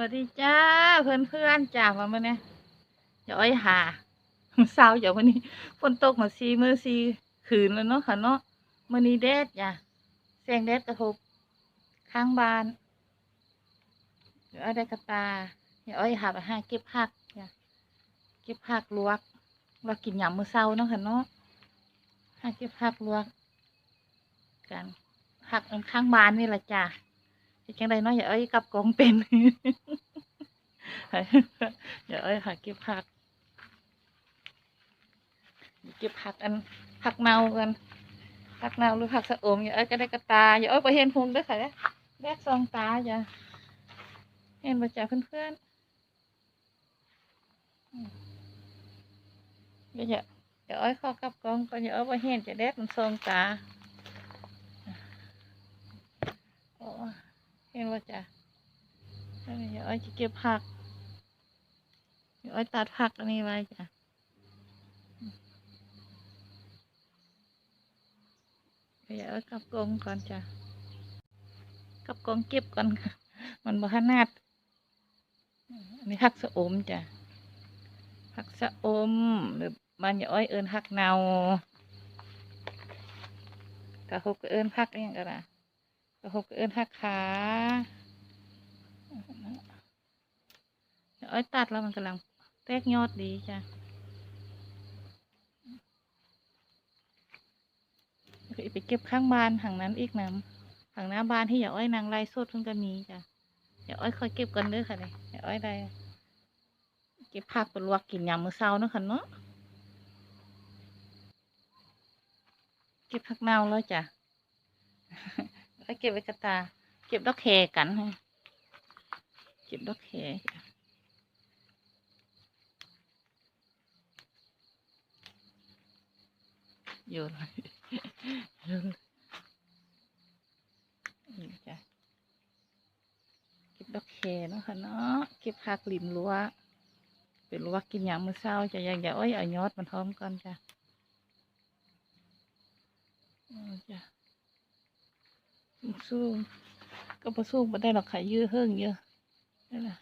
วัสดีจ้าเพื่อนเพื่อนๆจ้าวันมื่อนี้อย่าอ้อยหาเศร้าอย่าวันนี้ฝนตกมาซีมือซีขืนแล้วเนาะค่ะเนาะมื่อนี้แดดจ้ะแสงแดดกระทบข้างบ้านอย่าอ้อยได้กระตาอย่าอ้อยหาไปหาเก็บผักจ้ะเก็บผักลวกเรากินหยำมือเช้าเนาะค่ะเนาะหาเก็บผักลวก กันผักอันข้างบ้านนี่แหละจ้ะ เฮ็ดจังไดเนาะอย่าเอ้ยกลับกองเป็นอย่าเอ้ยค่ะเก็บผักเก็บผักอันผักเนากันผักเนาหรือผักสะอมอย่าเอ้ยก็ได้กระตาอย่าเอ้ยไปเห็นพุงด้วยค่ะเด้อแรกซองตาจ้ะเห็นบ่จ้ะเพื่อนๆอืมเดี๋ยวอย่าเดี๋ยวเอ้ยข้ากลับกองก่อย่าเอ้ยบ่เห็นจะแดดมันซองตาโอ้ เห็นบ่จ้ะแล้วเดี๋ยวอ้ยจะเก็บผักเดี๋ยวอ้อยตัดผักอันนี้ไว้จ้ะเดี๋ยวอ้อยกลับกงก่อนจ้ะกลับกงเก็บก่อนค่ะ มันบ่ขนาดอันนี้ผักสะอมจ้ะผักสะอมหรือมันอย่าอ้อยเอินผักเนาถ้าเขาก็เอินผักอย่างกันนะ ถ้าเขาก็เอินผักขาเดี๋ยวอ้อยตัดแล้วมันกำลังแตกยอดดีจ้ะก็ไปเก็บข้างบ้านทางนั้นอีกน้ำทางหน้าบ้านที่อย่าอ้อยนางไรสดเพิ่งก็มีจ้ะอย่าอ้อยคอยเก็บกันเด้อค่ะเลยอย่าอ้อยได้เก็บผักไปลวกกินยามมื้อเช้าเนาะค่ะเนาะเก็บผักเน่าแล้วจ้ะ เก็บไว้กระตา เก็บดอกแคกันฮะเก็บดอกแคโยนเลยโยนเลยนี่จ้ะเก็บดอกแคเนาะค่ะเนาะเก็บผักริมรั้วเป็นรั้วกินยามมื้อเช้าจะยังอย่าอ้อยเอายอดมันพร้อมก่อนจ้ะเอาจ้ะ สู้ ก็ประสู้มาได้หรอกค่ะยื้อเฮิ่งเยอะนั่นแหละ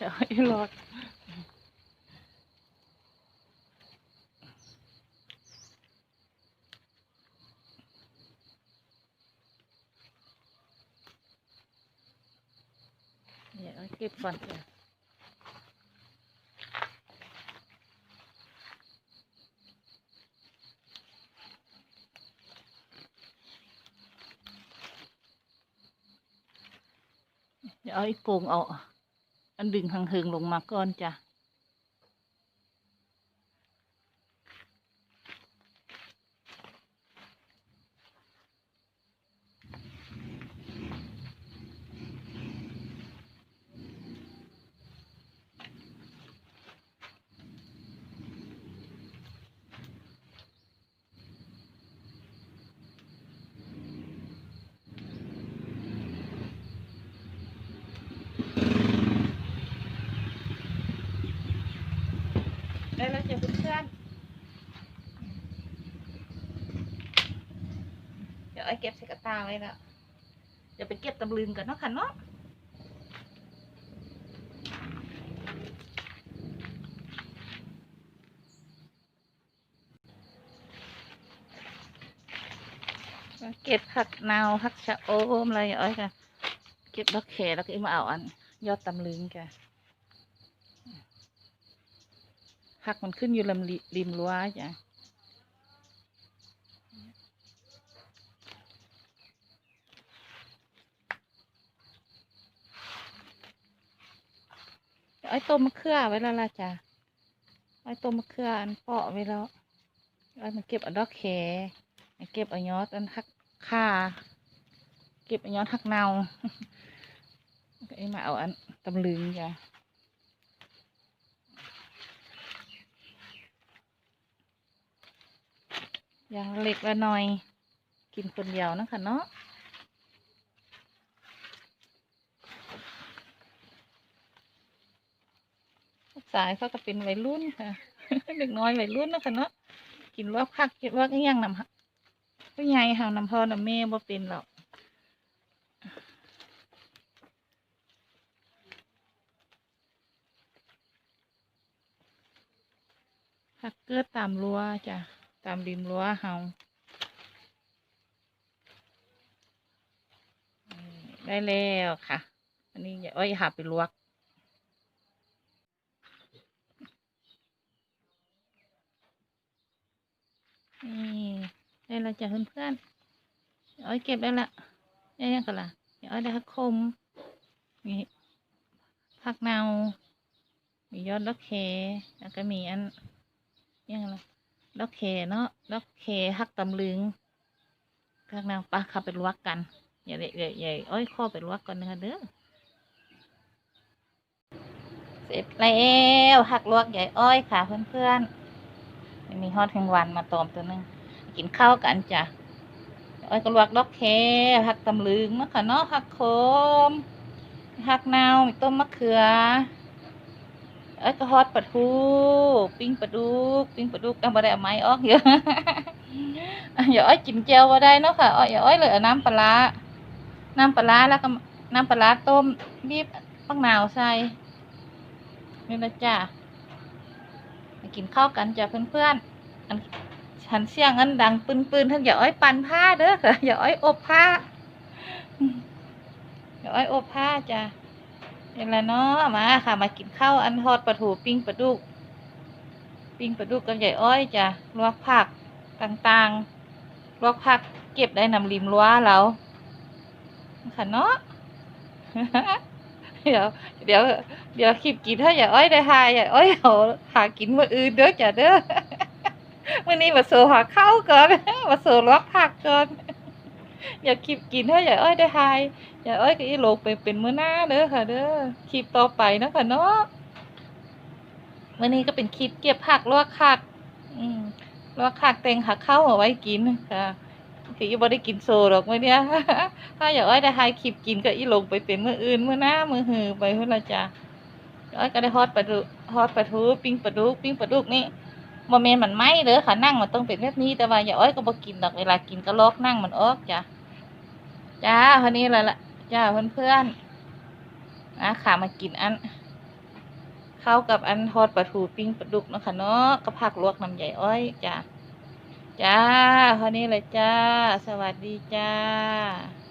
จะให้รอด เดี๋ยวเก็บก่อนจ้ะเดี๋ยวเอาไอ้โกงเอา อันดึงทางเฮิงลงมาก่อนจ้ะ แล้วจ้ะเพื่อนเดี๋ยวไอ้เก็บใส่กระตาไว้แล้วเดี๋ยวไปเก็บตำลึงกันเนาะค่ะเนาะเก็บผักนาวผักชะโอมอะไรอย่างเงี้ยค่ะ เก็บดอกแคแล้วก็เอามาเอาอัน ยอดตำลึงแก ผักมันขึ้นอยู่ริมริมรั้วจ้ะไอ้ต้มมะเขือไว้แล้วล่ะจ้ะไอ้ต้มมะเขืออันเปาะไว้แล้วไอ้มาเก็บเอาดอกแคไอ้เก็บเอายอดอันหักข่าเก็บเอายอดหักเนาไอ้มาเอาอันตำลึงจ้ะ อย่างเล็กละหน่อย กินคนเดียวนะคะเนาะสายเขาก็เป็นวัยรุ่นค่ะเด็กน้อยวัยรุ่นนะคะเนาะกินลวกผักกินลวกอหย่างนำผู้ใหญ่ค่ะนำพ่อนำแม่บ่เป็นหรอกผักเกิดตามรัวจ้ะ ตามริมรั้วเฮาได้แล้วค่ะ อันนี้อย่าอ้อยหาไปลวก นี่ได้แล้วจ้ะเพื่อนๆเดี๋ยวอ้อยเก็บได้ละได้ยังกันล่ะเดี๋ยวอ้อยได้ผักคมมีผักเนามียอดดอกแคแล้วก็มีอันยังไงล่ะ ดอกแคเนาะดอกแคหักตำลึงผักเนาปลาขับไปลวกกันอย่าเดี๋ยวอย่อ้อยข้อไปลวกก่อนนะคะเด้อเสร็จแล้วหักลวกใหญ่อ้อยค่ะ เพื่อนๆมีฮอดแห่งวันมาตอมตัวนึงกินข้าวกันจ้ะอ้อยก็ลวกดอกแคหักตำลึงเนาะค่ะเนาะหักโคมหักนาวมีต้มมะเขือ เอ้ยก็ฮอดปลาทูปิ้งปลาดุกปิ้งปลาดุกก็บ่ได้เอาไม้ออกเยอะอย่าอ้อยกินเจียวบ่ได้เนาะค่ะอ้อยอย่าอ้อยเลยน้ำปลาน้ำปลาแล้วก็น้ำปลาต้มบีบปักนาวใส่นี่นะจ้ะมากินข้าวกันจ้ะเพื่อนๆอันฉันเสียงอันดังปืนปืนๆท่านอย่าอ้อยปันผ้าเด้อค่ะอย่าอ้อยอบผ้าอย่าอ้อยอบผ้าจ้ะ เห็นแล้วเนาะมาค่ะ มากินข้าวอันทอดปลาถูปิ้งปลาดุก ปิ้งปลาดุกกับใหญ่อ้อยจ้ะลวกผักต่างๆลวกผักเก็บได้นำริมรั้วเราค่ะเนาะเดี๋ยวเดี๋ยวเดี๋ยวคลิปกินถ้าอย่าอ้อยได้หายอย่าอ้อยเอาหากินมื้ออื่นเด้อจ้ะเด้อมื้อนี้มาโซหาข้าวก่อนมาโซลวกผักก่อน อย่าคลิปกินถ้าอย่าอ้อยได้หายอย่าอ้อยก็อีโลกไปเป็นมื้อหน้าเด้อค่ะ เด้อคลิปต่อไปนะค่ะเนาะมื้อนี้ก็เป็นคลิปเก็บผักลวกผัก อืมลวกผักแต่งหาข้าวเอาไว้กินค่ะคือยังบ่ได้กินโซหรอกเมื้อเนี้ยถ้าอย่าอ้อยได้หายคลิปกินก็อีลงไปเป็นมื้ออื่นมื้อหน้ามื้อหือไปเพิ่นละจ้ะอ้อยก็ได้ฮอดปลาดุฮอดปลาทูปิ้งปลาดุกปิ้งปลาดุกนี่ บ่แม่นมันไหมเด้อค่ะนั่งมันต้องเป็นแบบนี้แต่ว่าอย่าอ้อยก็บ่กินดอกเวลากินก็ลอกนั่งมันออกจ้ะจ้าคนนี้ละละจ้าเพื่อนๆนะค่ะมากินอันเข้าวกับอันทอดปลาทูปิ้งปลาดุกเนาะคะเนาะก็ผักลวกน้ำใหญ่อ้อยจ้าจ้าคนนี้เลยจ้า สวัสดีจ้า